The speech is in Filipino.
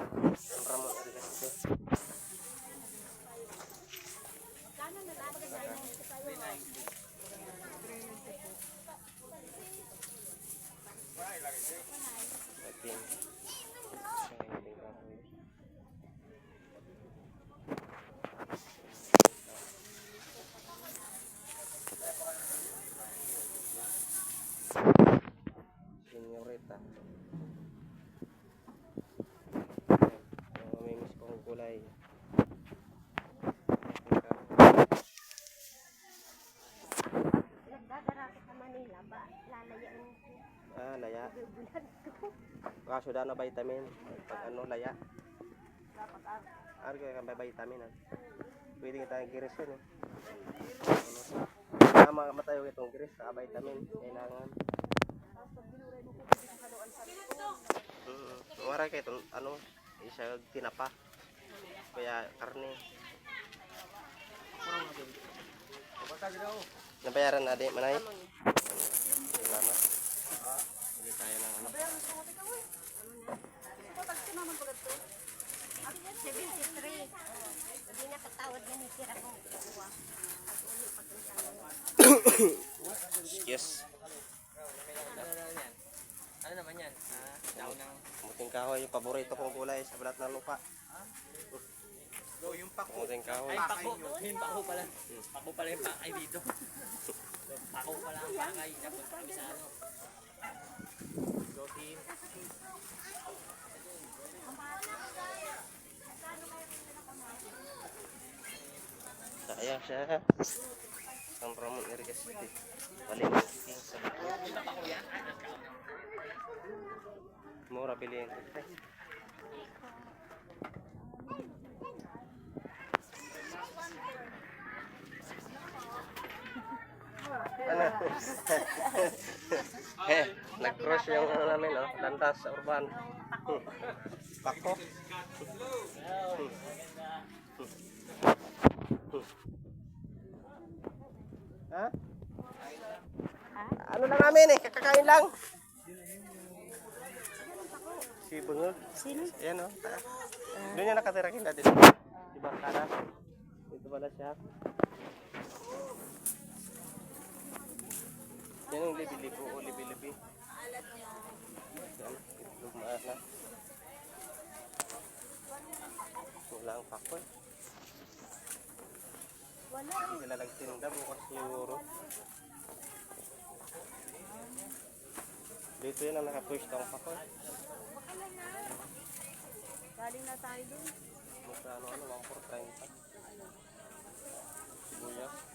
Ang Ramon Ah, laya. Kaso na vitamin. Pag ano, laya. Dapat ah. Ano kaya kang vitamin ah. Pwede tayong giris yun eh. Tama matayo itong giris sa vitamin. Kailangan. Mm. Wala kayo itong ano, isa tinapa. Kaya karne. Nabayaran na di, manay. Salamat. Hindi tayo ng ano. 73. Hindi nakatawad yan yung tira ko. Kuha. At uli pag Yes. Ano naman yan? Ah, daw ng... Muting kahoy, yung paborito kong gulay sa balat ng lupa. Go, yung pako. Muting kahoy. Ay, pako. Yung pako pala. Pako pala yung pakay dito. Pako pala ang pakay. Dapat kami sa ano. Sayang siya. Ang Ramon Irigasti. Paling sa Mura bilhin. Ano? eh, nag-cross yung ano namin, oh, landas sa urban. Hmm. Pako. Ano lang namin eh, kakakain lang. Si Bungog. Sino? Ayan o. Oh. Doon niya nakatira kita dito. Di Barkada. Dito pala siya. Yan yung libi-libo o libi-libi. Yan, itlog maala. Wala ang pako eh. Wala. Hindi sila nagtinda bukas siguro. Dito yun ang nakapwesto ang pako. Galing na tayo dun. Magkano ano, 1 for 30. Sibuyas.